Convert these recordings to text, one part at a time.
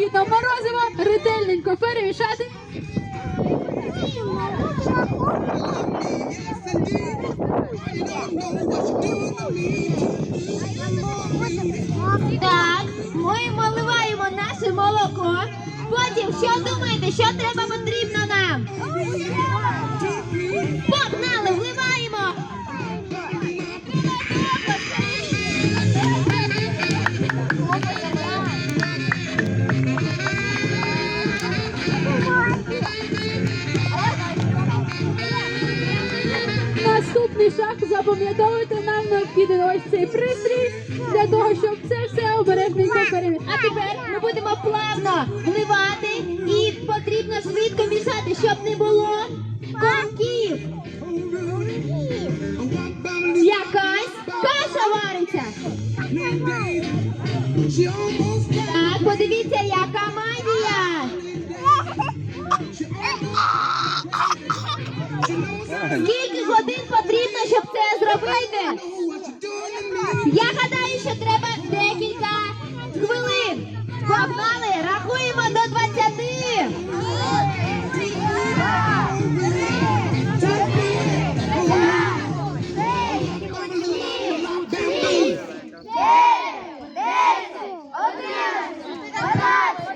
необхідно морозива ретельненько перемішати. Так, ми виливаємо наше молоко. Потім що думаєте, що треба потрібно Наступний шаг запам'ятовуйте нам необхідний ось цей пристрій для того, щоб це все обережненько перемішати. А тепер ми будемо плавно вливати і потрібно швидко мішати, щоб не було комків. Якась каша вариться. Так, подивіться, яка магія. Скільки Погнали, рахуємо до 20.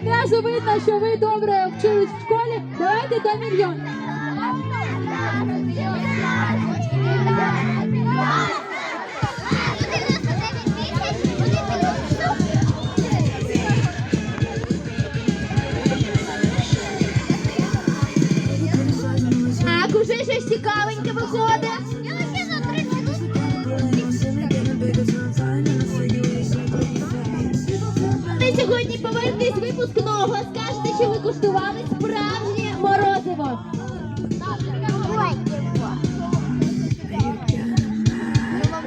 Одразу видно, що ви добре вчились в школі. Давайте до мільйона. Цікавеньке виходить. Ви сьогодні повернетесь випускного, скажете, що ви куштували справжнє морозиво.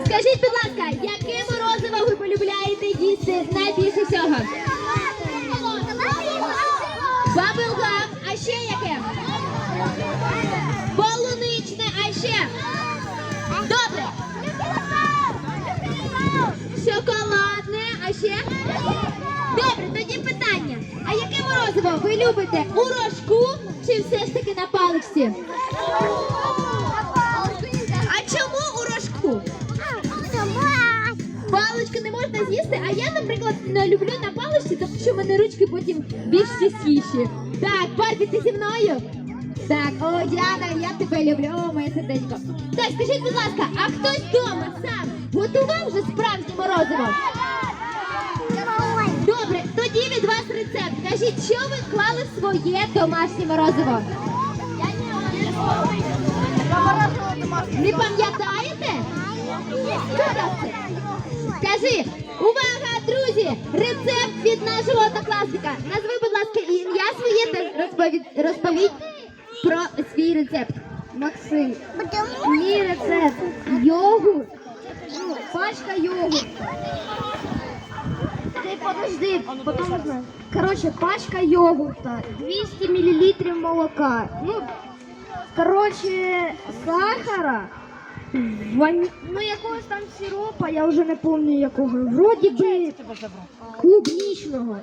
Скажіть, будь ласка, яке морозиво ви полюбляєте їсти найбільше всього? Баблгам, а ще яке? Полуничне, а ще? Добре. Шоколадне, а ще? Добре, тоді питання. А яке морозиво ви любите? У рожку чи все ж таки на паличці? А чому у рожку? Паличку не можна з'їсти, а я, наприклад, не люблю на паличці, тому що в мене ручки потім більш чистіші. Так, Барбі, ти зі мною? Так, о, Діана, я тебе люблю, о, моє сердечко. Так, скажіть, будь ласка, а хтось вдома сам готував вже справжнє морозиво? Добре, тоді від вас рецепт. Кажіть, що ви вклали в своє домашнє морозиво? Не пам'ятаєте? Скажи, увага, друзі! Рецепт від нашого однокласника. Назви, будь ласка, ім'я своє та розповідь, розповідь про свій рецепт. Максим. Мій рецепт. Йогурт. Пачка йогурт. Ти подожди, потім знаю. Короче, пачка йогурта, 200 мл молока. Ну, короче, сахара. Ван... Ну, якогось там сиропа, я вже не пам'ятаю якого. Вроді би клубнічного.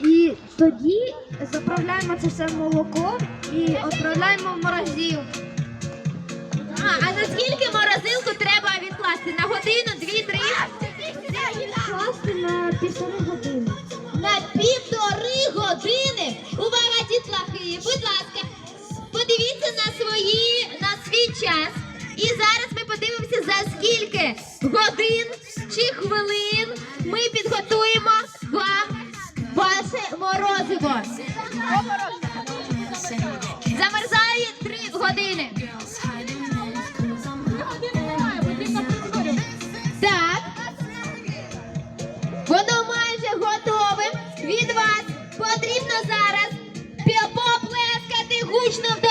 І тоді заправляємо це все в молоко і відправляємо в морозилку. А, а за скільки морозилку треба відкласти? На годину, дві, три? Відкласти на півтори години. На півтори години? Увага, дітлахи, будь ласка, скільки годин чи хвилин ми підготуємо вам ваше морозиво. Замерзає три години. Так. Воно майже готове. Від вас потрібно зараз поплескати гучно в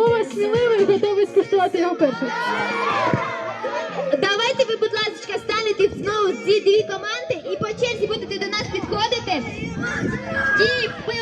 Вова і готовий скуштувати його першим. Давайте ви, будь ласка, станете знову ці дві команди і по черзі будете до нас підходити. І ми